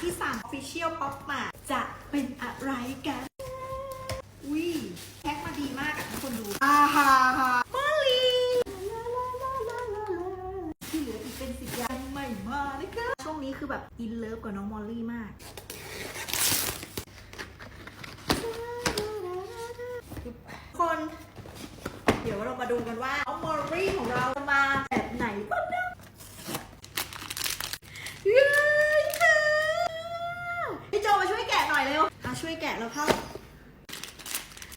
ที่สั่ง Official Pop Mart จะเป็นอะไรกันอุ้ยแพ็คมาดีมากอะทุกคนดูอาฮาฮามอลลีที่เหลืออีกเป็นสิบอย่างใหม่มานะคะช่วงนี้คือแบบอินเลิฟกับน้องมอลลี่มากคน เดี๋ยวเรามาดูกันว่าน้องมอลลี่ของเราจะมาแบบไหนบ้างนะเย้ค่ะพี่โจมาช่วยแกะหน่อยเร็วอะ ช่วยแกะแล้วเข้า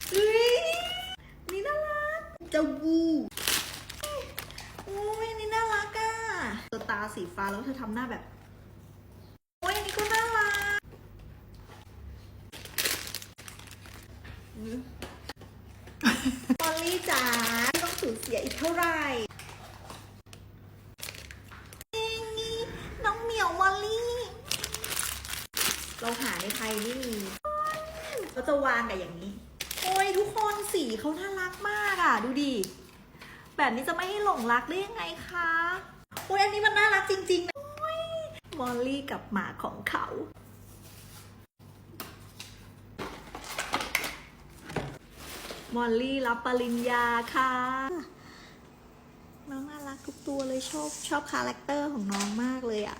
เฮ้ยนี่น่ารักจะวูโอ้ยนี่น่ารักอะตัวตาสีฟ้าแล้วเธอทำหน้าแบบโอ้ยนนี้ก็น่ารักมอลลี่จ๋าต้องสูญเสียอีกเท่าไหร่นี่น้องเหมียวมอลลี่ เราหาในไทยไม่มี เราจะวางกับอย่างนี้ โอ้ยทุกคนสีเขาน่ารักมากอะ ดูดิ แบบนี้จะไม่ให้หลงรักได้ยังไงคะ โอ้ยอันนี้มันน่ารักจริงๆนะโอ้ยมอลลี่กับหมาของเขา มอลลี่รับปริญญาค่ะ น้องน่ารักทุกตัวเลยชอบชอบคาแรคเตอร์ของน้องมากเลยอะ